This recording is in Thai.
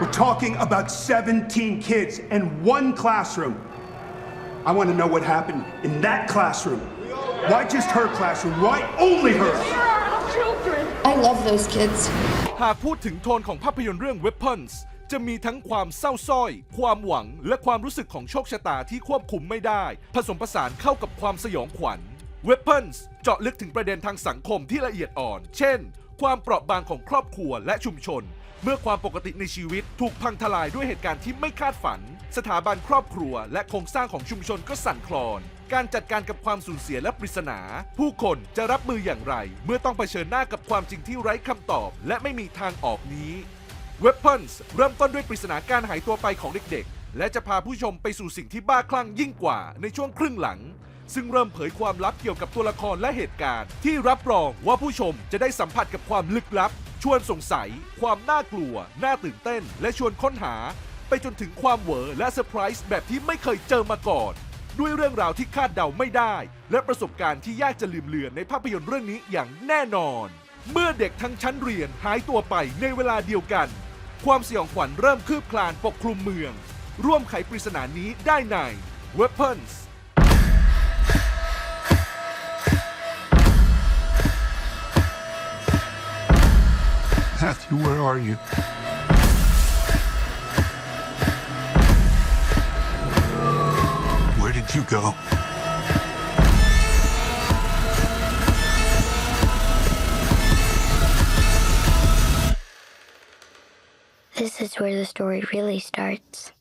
We're talking about 17 kids in one classroom. I want to know what happened in that classroom. Why just her classroom? Why only her? I love those kids. หากพูดถึงโทนของภาพยนตร์เรื่อง Weapons จะมีทั้งความเศร้าส้อย ความหวัง และความรู้สึกของโชคชะตาที่ควบคุมไม่ได้ ผสมผสานเข้ากับความสยองขวัญ Weapons เจาะลึกถึงประเด็นทางสังคมที่ละเอียดอ่อน เช่น ความเปราะบางของครอบครัวและชุมชน เมื่อความปกติในชีวิตถูกพังทลายด้วยเหตุการณ์ที่ไม่คาดฝัน สถาบันครอบครัว และโครงสร้างของชุมชนก็สั่นคลอน การจัดการกับความสูญเสียและปริศนา ผู้คนจะรับมืออย่างไร เมื่อต้องเผชิญหน้ากับความจริงที่ไร้คำตอบ และไม่มีทางออกนี้ Weapons เริ่มต้นด้วยปริศนาการหายตัวไปของเด็กๆ และจะพาผู้ชมไปสู่สิ่งที่บ้าคลั่งยิ่งกว่าในช่วงครึ่งหลัง ซึ่งเริ่มเผยความลับเกี่ยวกับตัวละครและเหตุการณ์ ที่รับรองว่าผู้ชมจะได้สัมผัสกับความลึกลับ ชวนสงสัย ความน่ากลัว น่าตื่นเต้น และชวนค้นหา ไปจนถึงความเหวอและเซอร์ไพรส์แบบที่ไม่เคยเจอมาก่อน ด้วยเรื่องราวที่คาดเดาไม่ได้ และประสบการณ์ที่ยากจะลืมเลือนในภาพยนตร์เรื่องนี้อย่างแน่นอน เมื่อเด็กทั้งชั้นเรียนหายตัวไปในเวลาเดียวกัน ความสยองขวัญเริ่มคืบคลานปกคลุมเมือง ร่วมไขปริศนานี้ได้ใน Weapons Matthew, where are you? Where did you go? This is where the story really starts.